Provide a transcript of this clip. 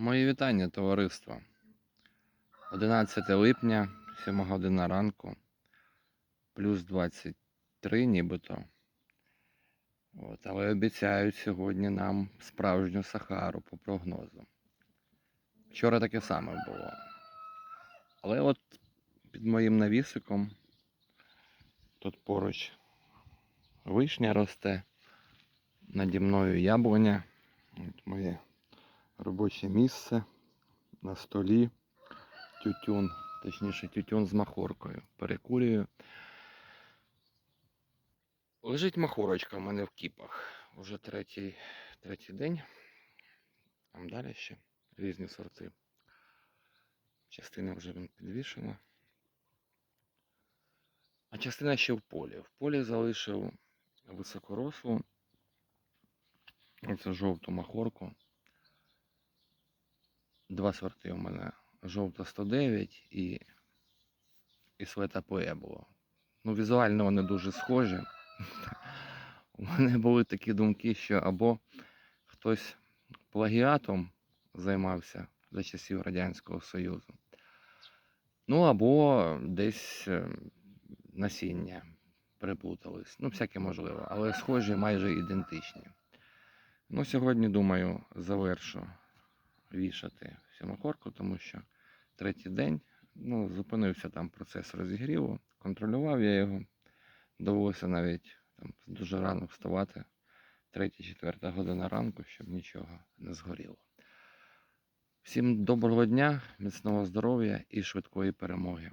Мої вітання, товариство. 11 липня, 7 година ранку, плюс 23 нібито. От, але обіцяють сьогодні нам справжню Сахару по прогнозу. Вчора таке саме було. Але от під моїм навісиком тут поруч вишня росте, наді мною яблуня. От моє робоче місце на столі, тютюн, точніше тютюн з махоркою. Перекурюю. Лежить махорочка в мене в кіпах. Уже третій, третій день. Там далі ще різні сорти. Частина вже підвішена. А частина ще в полі. В полі залишив високорослу. Оце жовту махорку. Два сорти у мене. Жовта 109 і, і Света Pueblo. Ну, візуально вони дуже схожі. У мене були такі думки, що або хтось плагіатом займався за часів Радянського Союзу. Ну, або десь е, насіння приплутались. Ну, всяке можливо, але схожі майже ідентичні. Ну, сьогодні, думаю, завершу вішати сімокорку, тому що третій день ну, зупинився там процес розігріву, контролював я його. Довелося навіть там, дуже рано вставати, 3-4 година ранку, щоб нічого не згоріло. Всім доброго дня, міцного здоров'я і швидкої перемоги.